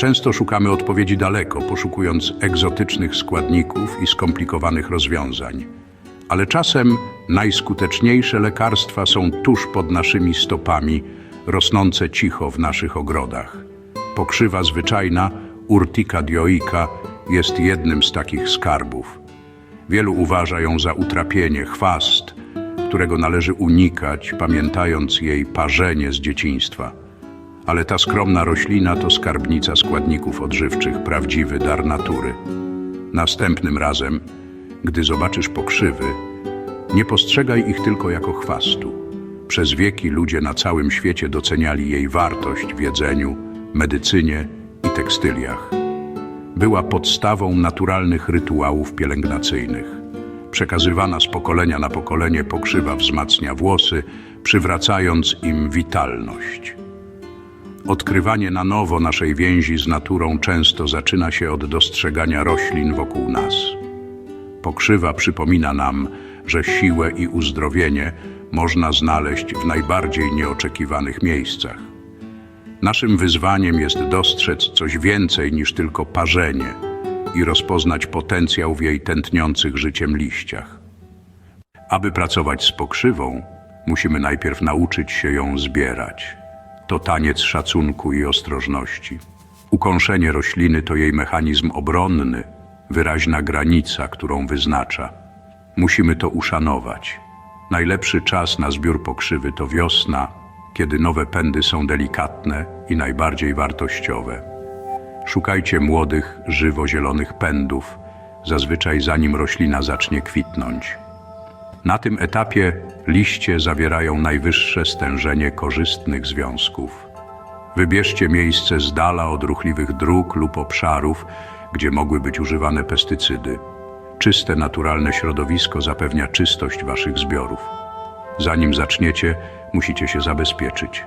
Często szukamy odpowiedzi daleko, poszukując egzotycznych składników i skomplikowanych rozwiązań. Ale czasem najskuteczniejsze lekarstwa są tuż pod naszymi stopami, rosnące cicho w naszych ogrodach. Pokrzywa zwyczajna, urtica dioica, jest jednym z takich skarbów. Wielu uważa ją za utrapienie, chwast, którego należy unikać, pamiętając jej parzenie z dzieciństwa. Ale ta skromna roślina to skarbnica składników odżywczych, prawdziwy dar natury. Następnym razem, gdy zobaczysz pokrzywy, nie postrzegaj ich tylko jako chwastu. Przez wieki ludzie na całym świecie doceniali jej wartość w jedzeniu, medycynie i tekstyliach. Była podstawą naturalnych rytuałów pielęgnacyjnych. Przekazywana z pokolenia na pokolenie pokrzywa wzmacnia włosy, przywracając im witalność. Odkrywanie na nowo naszej więzi z naturą często zaczyna się od dostrzegania roślin wokół nas. Pokrzywa przypomina nam, że siłę i uzdrowienie można znaleźć w najbardziej nieoczekiwanych miejscach. Naszym wyzwaniem jest dostrzec coś więcej niż tylko parzenie i rozpoznać potencjał w jej tętniących życiem liściach. Aby pracować z pokrzywą, musimy najpierw nauczyć się ją zbierać. To taniec szacunku i ostrożności. Ukąszenie rośliny to jej mechanizm obronny, wyraźna granica, którą wyznacza. Musimy to uszanować. Najlepszy czas na zbiór pokrzywy to wiosna, kiedy nowe pędy są delikatne i najbardziej wartościowe. Szukajcie młodych, żywo-zielonych pędów, zazwyczaj zanim roślina zacznie kwitnąć. Na tym etapie liście zawierają najwyższe stężenie korzystnych związków. Wybierzcie miejsce z dala od ruchliwych dróg lub obszarów, gdzie mogły być używane pestycydy. Czyste, naturalne środowisko zapewnia czystość waszych zbiorów. Zanim zaczniecie, musicie się zabezpieczyć.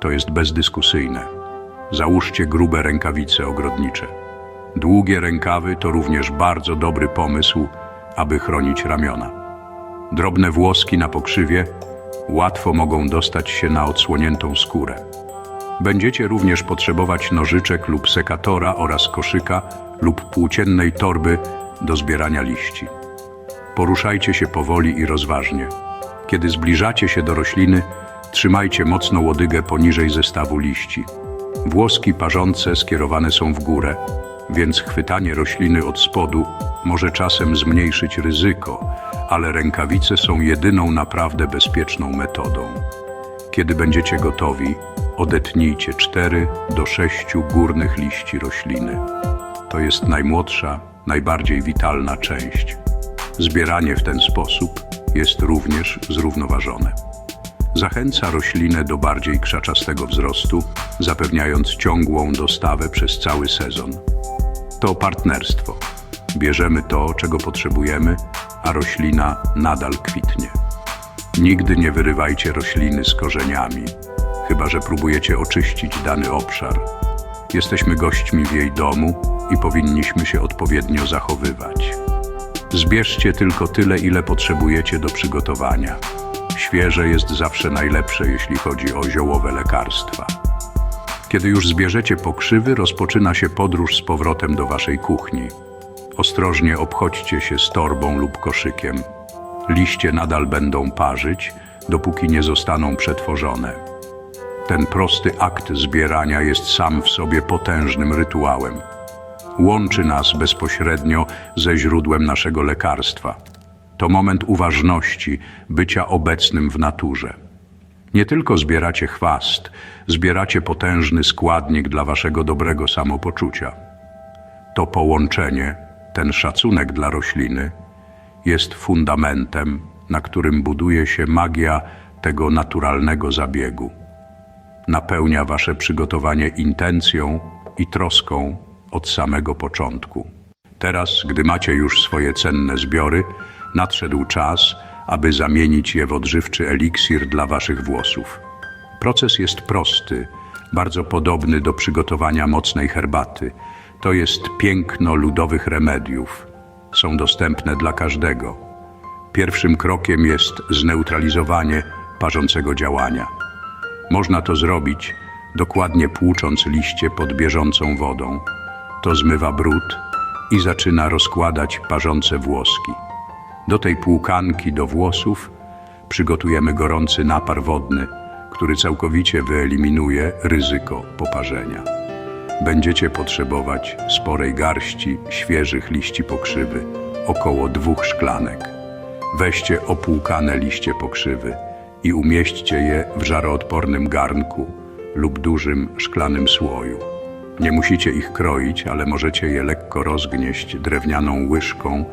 To jest bezdyskusyjne. Załóżcie grube rękawice ogrodnicze. Długie rękawy to również bardzo dobry pomysł, aby chronić ramiona. Drobne włoski na pokrzywie łatwo mogą dostać się na odsłoniętą skórę. Będziecie również potrzebować nożyczek lub sekatora oraz koszyka lub płóciennej torby do zbierania liści. Poruszajcie się powoli i rozważnie. Kiedy zbliżacie się do rośliny, trzymajcie mocno łodygę poniżej zestawu liści. Włoski parzące skierowane są w górę, więc chwytanie rośliny od spodu może czasem zmniejszyć ryzyko, ale rękawice są jedyną naprawdę bezpieczną metodą. Kiedy będziecie gotowi, odetnijcie 4 do 6 górnych liści rośliny. To jest najmłodsza, najbardziej witalna część. Zbieranie w ten sposób jest również zrównoważone. Zachęca roślinę do bardziej krzaczastego wzrostu, zapewniając ciągłą dostawę przez cały sezon. To partnerstwo. Bierzemy to, czego potrzebujemy, a roślina nadal kwitnie. Nigdy nie wyrywajcie rośliny z korzeniami, chyba że próbujecie oczyścić dany obszar. Jesteśmy gośćmi w jej domu i powinniśmy się odpowiednio zachowywać. Zbierzcie tylko tyle, ile potrzebujecie do przygotowania. Świeże jest zawsze najlepsze, jeśli chodzi o ziołowe lekarstwa. Kiedy już zbierzecie pokrzywy, rozpoczyna się podróż z powrotem do waszej kuchni. Ostrożnie obchodźcie się z torbą lub koszykiem. Liście nadal będą parzyć, dopóki nie zostaną przetworzone. Ten prosty akt zbierania jest sam w sobie potężnym rytuałem. Łączy nas bezpośrednio ze źródłem naszego lekarstwa. To moment uważności, bycia obecnym w naturze. Nie tylko zbieracie chwast, zbieracie potężny składnik dla waszego dobrego samopoczucia. To połączenie, ten szacunek dla rośliny, jest fundamentem, na którym buduje się magia tego naturalnego zabiegu. Napełnia wasze przygotowanie intencją i troską od samego początku. Teraz, gdy macie już swoje cenne zbiory, nadszedł czas, aby zamienić je w odżywczy eliksir dla waszych włosów. Proces jest prosty, bardzo podobny do przygotowania mocnej herbaty. To jest piękno ludowych remediów. Są dostępne dla każdego. Pierwszym krokiem jest zneutralizowanie parzącego działania. Można to zrobić, dokładnie płucząc liście pod bieżącą wodą. To zmywa brud i zaczyna rozkładać parzące włoski. Do tej płukanki do włosów przygotujemy gorący napar wodny, który całkowicie wyeliminuje ryzyko poparzenia. Będziecie potrzebować sporej garści świeżych liści pokrzywy, około dwóch szklanek. Weźcie opłukane liście pokrzywy i umieśćcie je w żaroodpornym garnku lub dużym szklanym słoju. Nie musicie ich kroić, ale możecie je lekko rozgnieść drewnianą łyżką,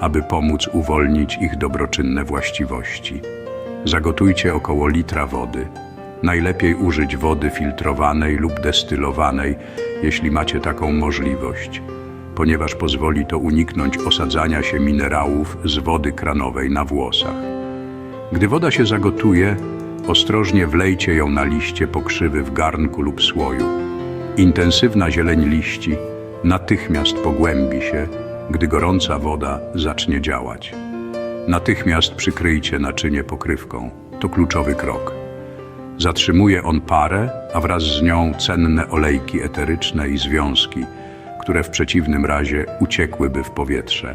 aby pomóc uwolnić ich dobroczynne właściwości. Zagotujcie około litra wody. Najlepiej użyć wody filtrowanej lub destylowanej, jeśli macie taką możliwość, ponieważ pozwoli to uniknąć osadzania się minerałów z wody kranowej na włosach. Gdy woda się zagotuje, ostrożnie wlejcie ją na liście pokrzywy w garnku lub słoju. Intensywna zieleń liści natychmiast pogłębi się, gdy gorąca woda zacznie działać. Natychmiast przykryjcie naczynie pokrywką. To kluczowy krok. Zatrzymuje on parę, a wraz z nią cenne olejki eteryczne i związki, które w przeciwnym razie uciekłyby w powietrze.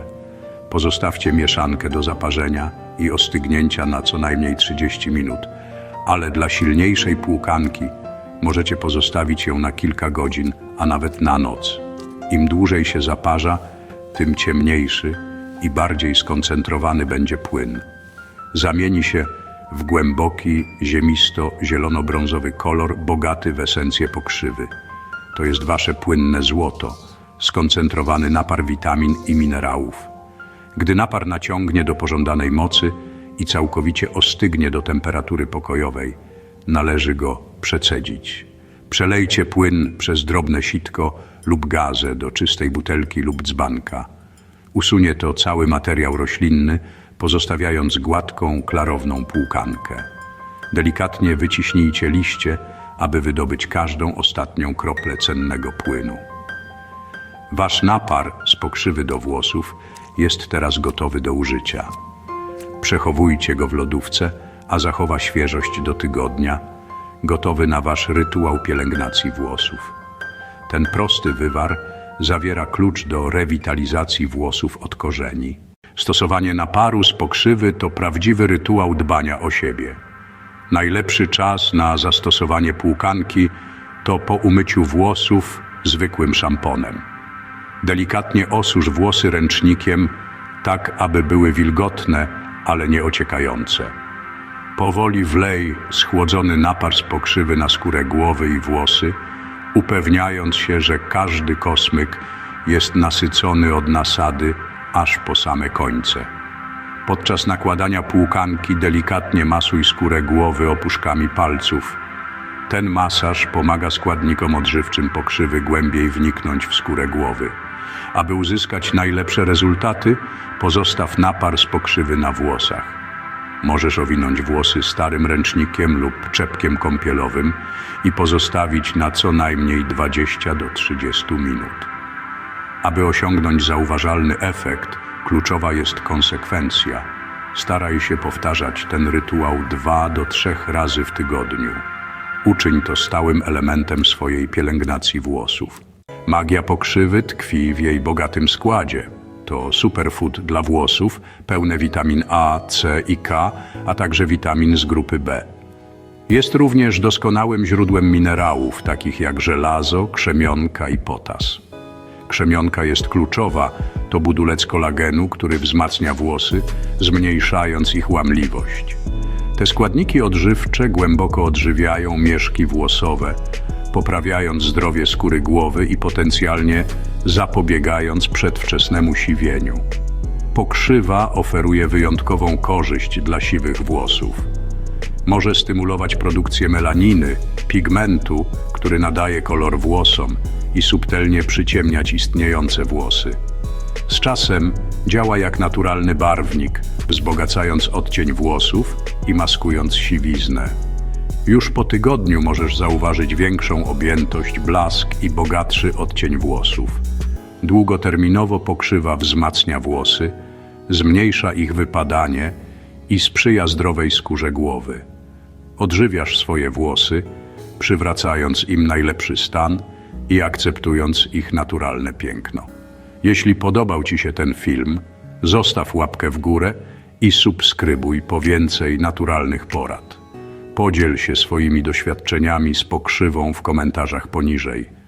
Pozostawcie mieszankę do zaparzenia i ostygnięcia na co najmniej 30 minut, ale dla silniejszej płukanki możecie pozostawić ją na kilka godzin, a nawet na noc. Im dłużej się zaparza, tym ciemniejszy i bardziej skoncentrowany będzie płyn. Zamieni się w głęboki, ziemisto-zielono-brązowy kolor, bogaty w esencję pokrzywy. To jest wasze płynne złoto, skoncentrowany napar witamin i minerałów. Gdy napar naciągnie do pożądanej mocy i całkowicie ostygnie do temperatury pokojowej, należy go przecedzić. Przelejcie płyn przez drobne sitko lub gazę do czystej butelki lub dzbanka. Usunie to cały materiał roślinny, pozostawiając gładką, klarowną płukankę. Delikatnie wyciśnijcie liście, aby wydobyć każdą ostatnią kroplę cennego płynu. Wasz napar z pokrzywy do włosów jest teraz gotowy do użycia. Przechowujcie go w lodówce, a zachowa świeżość do tygodnia, gotowy na wasz rytuał pielęgnacji włosów. Ten prosty wywar zawiera klucz do rewitalizacji włosów od korzeni. Stosowanie naparu z pokrzywy to prawdziwy rytuał dbania o siebie. Najlepszy czas na zastosowanie płukanki to po umyciu włosów zwykłym szamponem. Delikatnie osusz włosy ręcznikiem, tak aby były wilgotne, ale nie ociekające. Powoli wlej schłodzony napar z pokrzywy na skórę głowy i włosy, upewniając się, że każdy kosmyk jest nasycony od nasady aż po same końce. Podczas nakładania płukanki delikatnie masuj skórę głowy opuszkami palców. Ten masaż pomaga składnikom odżywczym pokrzywy głębiej wniknąć w skórę głowy. Aby uzyskać najlepsze rezultaty, pozostaw napar z pokrzywy na włosach. Możesz owinąć włosy starym ręcznikiem lub czepkiem kąpielowym i pozostawić na co najmniej 20 do 30 minut. Aby osiągnąć zauważalny efekt, kluczowa jest konsekwencja. Staraj się powtarzać ten rytuał dwa do trzech razy w tygodniu. Uczyń to stałym elementem swojej pielęgnacji włosów. Magia pokrzywy tkwi w jej bogatym składzie. To superfood dla włosów, pełne witamin A, C i K, a także witamin z grupy B. Jest również doskonałym źródłem minerałów, takich jak żelazo, krzemionka i potas. Krzemionka jest kluczowa, to budulec kolagenu, który wzmacnia włosy, zmniejszając ich łamliwość. Te składniki odżywcze głęboko odżywiają mieszki włosowe, poprawiając zdrowie skóry głowy i potencjalnie zapobiegając przedwczesnemu siwieniu. Pokrzywa oferuje wyjątkową korzyść dla siwych włosów. Może stymulować produkcję melaniny, pigmentu, który nadaje kolor włosom i subtelnie przyciemniać istniejące włosy. Z czasem działa jak naturalny barwnik, wzbogacając odcień włosów i maskując siwiznę. Już po tygodniu możesz zauważyć większą objętość, blask i bogatszy odcień włosów. Długoterminowo pokrzywa wzmacnia włosy, zmniejsza ich wypadanie i sprzyja zdrowej skórze głowy. Odżywiasz swoje włosy, przywracając im najlepszy stan i akceptując ich naturalne piękno. Jeśli podobał Ci się ten film, zostaw łapkę w górę i subskrybuj po więcej naturalnych porad. Podziel się swoimi doświadczeniami z pokrzywą w komentarzach poniżej.